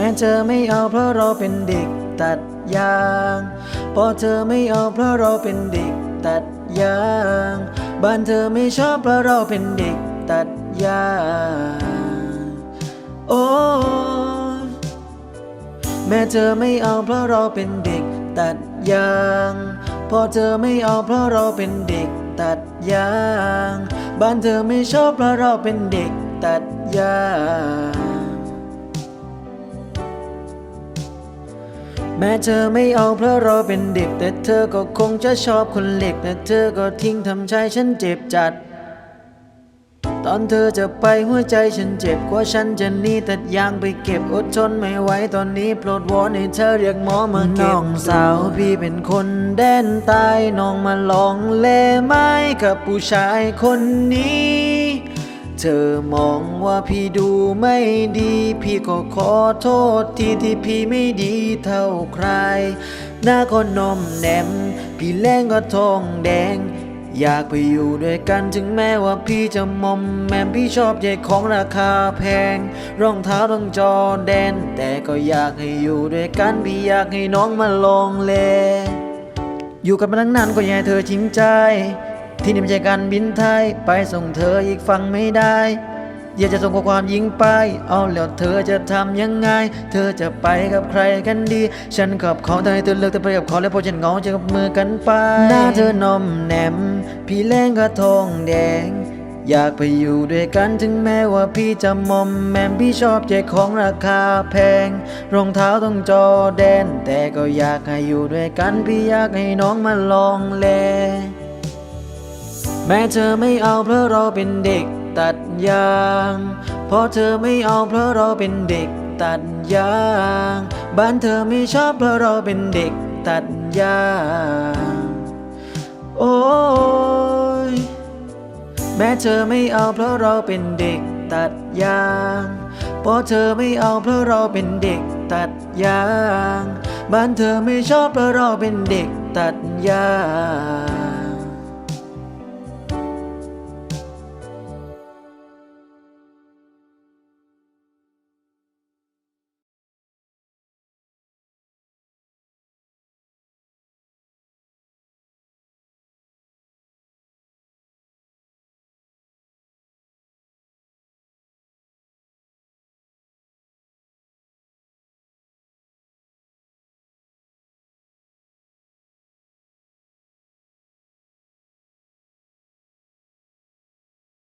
ม้เธอไม่เอาเพราะเราเป็นเด็กตัดยางพอเธอไม่เอาเพราะเราเป็นเด็กตัดยาง บ้านเธอไม่ชอบเพราะเราเป็นเด็กตัดยางโอ้แม้เธอไม่เอาเพราะเราเป็นเด็กตัดยางพอเธอไม่เอาเพราะเราเป็นเด็กตัดยาง บ้านเธอไม่ชอบเพราะเราเป็นเด็กตัดยาง แม้เธอไม่เอาเพราะเราเป็นเด็ก แต่เธอก็คงจะชอบคนเล็ก แต่เธอก็ทิ้งทำใจฉันเจ็บจัด ตอนเธอจะไปหัวใจฉันเจ็บกว่าฉันจะหนีตัดยางไปเก็บอดทนไม่ไหวตอนนี้โปรดวอนให้เธอเรียกหมอมาเก็บน้องสาวพี่เป็นคนแดนใต้น้องมาลองเล่ไม้กับผู้ชายคนนี้ เธอมองว่าพี่ดูไม่ดี พี่ก็ขอโทษที่ที่พี่ไม่ดีเท่าใคร หน้าก็นมแนม พี่แรงก็ทองแดง อยากไปอยู่ด้วยกันถึงแม้ว่าพี่จะมอมแมมพี่ชอบใหญ่ของราคาแพง รองเท้าต้องจอแดน แต่ก็อยากให้อยู่ด้วยกัน พี่อยากให้น้องมาลองเล อยู่กันมาตั้งนานก็อยังให้เธอจริงใจ ที่นี่ไม่ใช่การบินไทย ไปส่งเธออีกฝั่งไม่ได้อยากจะส่งข้อความยิงไป เอาแล้วเธอจะทำยังไง เธอจะไปกับใครกันดี ฉันกับเขาแต่ให้เธอเลือกแต่ไปกับเขาแล้วพอฉันเงาจะกับมือกันไป หน้าเธอนมแหนม พี่แรงก็ทองแดง อยากไปอยู่ด้วยกันถึงแม้ว่าพี่จะมอมแมมพี่ชอบใจของราคาแพง รองเท้าต้องจอแดน แต่ก็อยากให้อยู่ด้วยกันพี่อยากให้น้องมาลองแล แม้เธอไม่เอาเพราะเราเป็นเด็กตัดยางเพราะเธอไม่เอาเพราะเราเป็นเด็กตัดยางบ้านเธอไม่ชอบเพราะเราเป็นเด็กตัดยางโอ้ยแม้เธอไม่เอาเพราะเราเป็นเด็กตัดยางเพราะเธอไม่เอาเพราะเราเป็นเด็กตัดยางบ้านเธอไม่ชอบเพราะเราเป็นเด็กตัดยาง